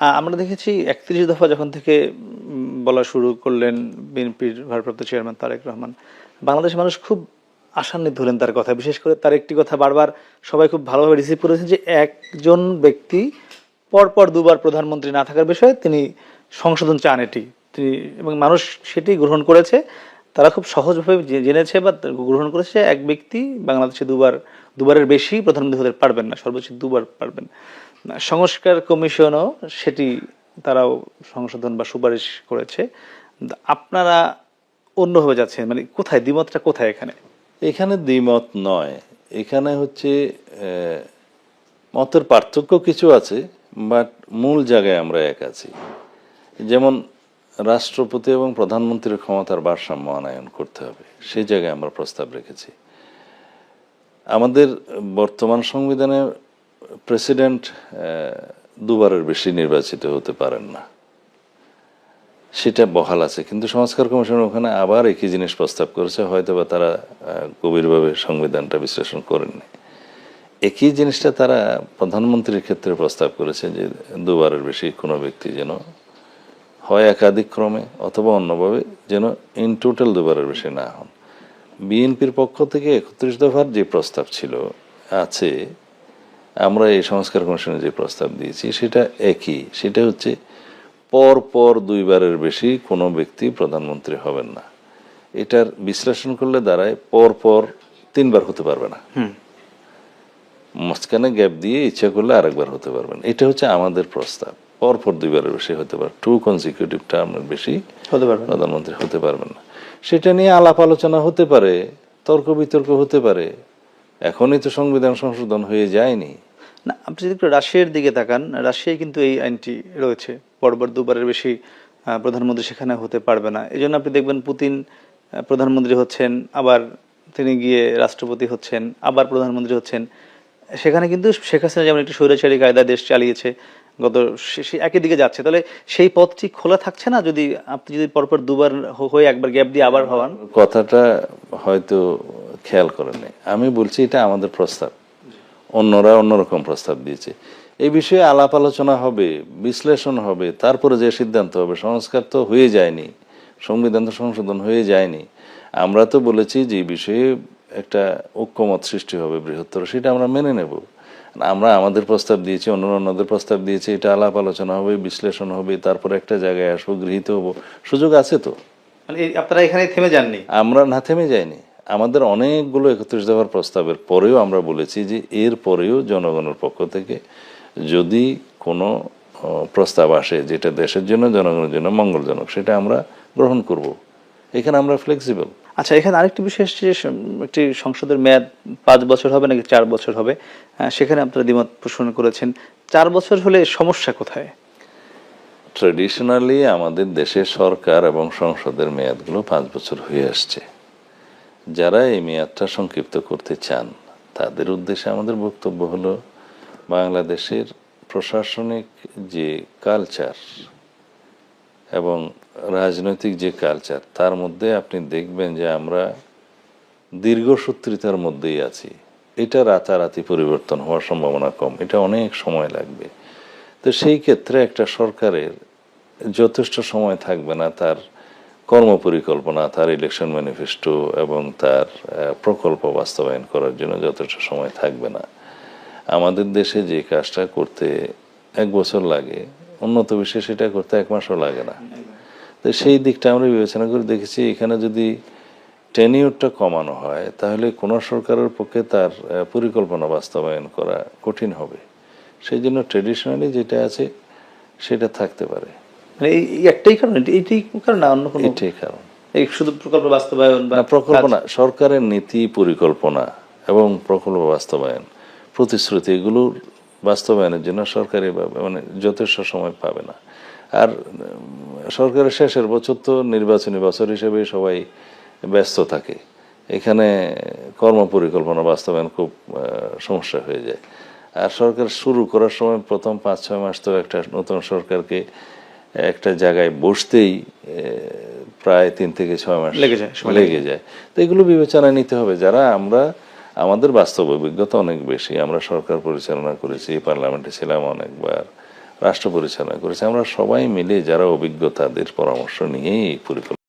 আমরা দেখেছি একত্রিশ দফা যখন থেকে বলা শুরু করলেন বিএনপির ভারপ্রাপ্ত চেয়ারম্যান তারেক রহমান, বাংলাদেশের মানুষ খুব আশান্বিত হলেন তার কথা। বিশেষ করে তার একটি কথা বারবার সবাই খুব ভালোভাবে রিসিভ করেছেন যে একজন ব্যক্তি পরপর দুবার প্রধানমন্ত্রী না থাকার বিষয়ে তিনি সংশোধন চান এটি। তিনি এবং মানুষ সেটি গ্রহণ করেছে। তারা খুব সহজভাবে জেনেছে বা গ্রহণ করেছে এক ব্যক্তি বাংলাদেশে দুবার, দুবারের বেশি প্রধানমন্ত্রী হতে পারবেন না, সর্বোচ্চ দুবার পারবেন। সংস্কার কমিশনও সেটি তারাও সংশোধন বা সুপারিশ করেছে। আপনারা অন্যভাবে যাচ্ছেন মানে কোথায়? দ্বিমতটা কোথায় এখানে? এখানে দ্বিমত নয়। এখানে হচ্ছে মতের পার্থক্য কিছু আছে, বাট মূল জায়গায় আমরা এক আছি। যেমন রাষ্ট্রপতি এবং প্রধানমন্ত্রীর ক্ষমতার ভারসাম্য আনায়ন করতে হবে, সেই জায়গায় আমরা প্রস্তাব রেখেছি। আমাদের বর্তমান সংবিধানে প্রেসিডেন্ট দুবারের বেশি নির্বাচিত হতে পারেন না। সেটা বহাল আছে। কিন্তু সংস্কার কমিশন ওখানে আবার একই জিনিস প্রস্তাব করেছে হয়তো বা তারা গভীরভাবে সংবিধানটা বিশ্লেষণ করেননি। একই জিনিসটা তারা প্রধানমন্ত্রীর ক্ষেত্রে প্রস্তাব করেছে যে দুবারের বেশি কোনো ব্যক্তি যেন হয় একাধিক ক্রমে অথবা অন্যভাবে যেন ইন টোটাল দুবারের বেশি না হন। বিএনপির পক্ষ থেকে একত্রিশ দফার যে প্রস্তাব ছিল, আছে আমরা এই সংস্কার কমিশনে যে প্রস্তাব দিয়েছি সেটা একই। সেটা হচ্ছে পর পর দুইবারের বেশি কোনো ব্যক্তি প্রধানমন্ত্রী হবেন না। এটার বিশ্লেষণ করলে দাঁড়ায় পর পর তিনবার হতে পারবে না। মাঝখানে গ্যাপ দিয়ে ইচ্ছা করলে আরেকবার হতে পারবেন। এটা হচ্ছে আমাদের প্রস্তাব। পর পর দুইবারের বেশি হতে পারে। টু কনজিকিউটিভ টার্মের বেশি হতে পারবেন প্রধানমন্ত্রী হতে পারবেন না। সেটা নিয়ে আলাপ আলোচনা হতে পারে তর্ক বিতর্ক হতে পারে এখনই তো সংবিধান সংশোধন হয়ে যায়নি। না আপনি যদি একটু রাশিয়ার দিকে তাকান রাশিয়ায় কিন্তু এই আইনটি রয়েছে। পরপর দুবারের বেশি প্রধানমন্ত্রী সেখানে হতে পারবে না। এই জন্য আপনি দেখবেন পুতিন প্রধানমন্ত্রী হচ্ছেন আবার তিনি গিয়ে রাষ্ট্রপতি হচ্ছেন আবার প্রধানমন্ত্রী হচ্ছেন। সেখানে কিন্তু শেখ হাসিনা যেমন একটি স্বৈরাচারী কায়দা দেশ চালিয়েছে গত সে একই দিকে যাচ্ছে। তাহলে সেই পথটি খোলা থাকছে না যদি আপনি যদি পরপর দুবার হয়ে একবার গ্যাপ দিয়ে আবার হওয়ান কথাটা হয়তো খেয়াল করেননি আমি বলছি এটা আমাদের প্রস্তাব। অন্যরা অন্যরকম প্রস্তাব দিয়েছে। এই বিষয়ে আলাপ আলোচনা হবে বিশ্লেষণ হবে তারপরে যে সিদ্ধান্ত হবে সংস্কার তো হয়ে যায়নি সংবিধান তো সংশোধন হয়ে যায়নি। আমরা তো বলেছি যে এই বিষয়ে একটা ঐক্যমত সৃষ্টি হবে বৃহত্তর সেটা আমরা মেনে নেব। আমরা আমাদের প্রস্তাব দিয়েছি অন্য অন্যদের প্রস্তাব দিয়েছি এটা আলাপ আলোচনা হবে বিশ্লেষণ হবে তারপর একটা জায়গায় আসব গৃহীত হব। সুযোগ আছে তো? মানে আপনারা এখানে থেমে যাননি? আমরা না থেমে যাইনি। আমাদের অনেকগুলো একত্রিশ দফার প্রস্তাবের পরেও আমরা বলেছি যে এর পরেও জনগণের পক্ষ থেকে যদি কোনো প্রস্তাব আসে যেটা দেশের জন্য জনগণের জন্য মঙ্গলজনক সেটা আমরা গ্রহণ করব। এখানে আমরা ফ্লেক্সিবল আচ্ছা এখানে আরেকটি বিষয় এসছে যে একটি সংসদের মেয়াদ পাঁচ বছর হবে নাকি চার বছর হবে? আহ, সেখানে আপনারা দ্বিমত পোষণ করেছেন। চার বছর হলে সমস্যা কোথায়? ট্রেডিশনালি আমাদের দেশের সরকার এবং সংসদের মেয়াদগুলো পাঁচ বছর হয়ে আসছে। যারা এই মেয়াদটা সংক্ষিপ্ত করতে চান, তাদের উদ্দেশ্যে আমাদের বক্তব্য হলো বাংলাদেশের প্রশাসনিক যে কালচার এবং রাজনৈতিক যে কালচার, তার মধ্যে আপনি দেখবেন যে আমরা দীর্ঘসূত্রিতার মধ্যেই আছি। এটা রাতারাতি পরিবর্তন হওয়ার সম্ভাবনা কম, এটা অনেক সময় লাগবে। তো সেই ক্ষেত্রে একটা সরকারের যথেষ্ট সময় থাকবে না তার কর্মপরিকল্পনা, তার ইলেকশন ম্যানিফেস্টো এবং তার প্রকল্প বাস্তবায়ন করার জন্য যথেষ্ট সময় থাকবে না। আমাদের দেশে যে কাজটা করতে এক বছর লাগে, উন্নত বিশ্বে সেটা করতে এক মাসও লাগে না। তো সেই দিকটা আমরা বিবেচনা করে দেখেছি, এখানে যদি টেনিউরটা কমানো হয়, তাহলে কোনো সরকারের পক্ষে তার পরিকল্পনা বাস্তবায়ন করা কঠিন হবে। সেই জন্য ট্রেডিশনালি যেটা আছে, সেটা থাকতে পারে। মানে এই একটাই কারণ এটি- এইটাই কারণ না অন্য কোনো এটাই কারণ। এই শুধু প্রকল্প বাস্তবায়ন বা না সরকারের নীতি পরিকল্পনা এবং প্রকল্প বাস্তবায়ন প্রতিশ্রুতি এগুলোর বাস্তবায়নের জন্য সরকারি মানে যথেষ্ট সময় পাবে না। আর সরকারের শেষের বছর তো নির্বাচনী বছর হিসেবে সবাই ব্যস্ত থাকে। এখানে কর্ম পরিকল্পনা বাস্তবায়ন খুব সমস্যা হয়ে যায়। আর সরকার শুরু করার সময় প্রথম পাঁচ ছয় মাস তো একটা নতুন সরকারকে একটা জায়গায় বসতেই প্রায় তিন থেকে ছয় মাস লেগে যায়, লেগে যায়। তো এগুলো বিবেচনায় নিতে হবে। যারা আমরা আমাদের বাস্তব অভিজ্ঞতা অনেক বেশি। আমরা সরকার পরিচালনা করেছি পার্লামেন্টে ছিলাম অনেকবার রাষ্ট্র পরিচালনা করেছি। আমরা সবাই মিলে যারা অভিজ্ঞতাদের পরামর্শ নিয়েই পরিকল্পনা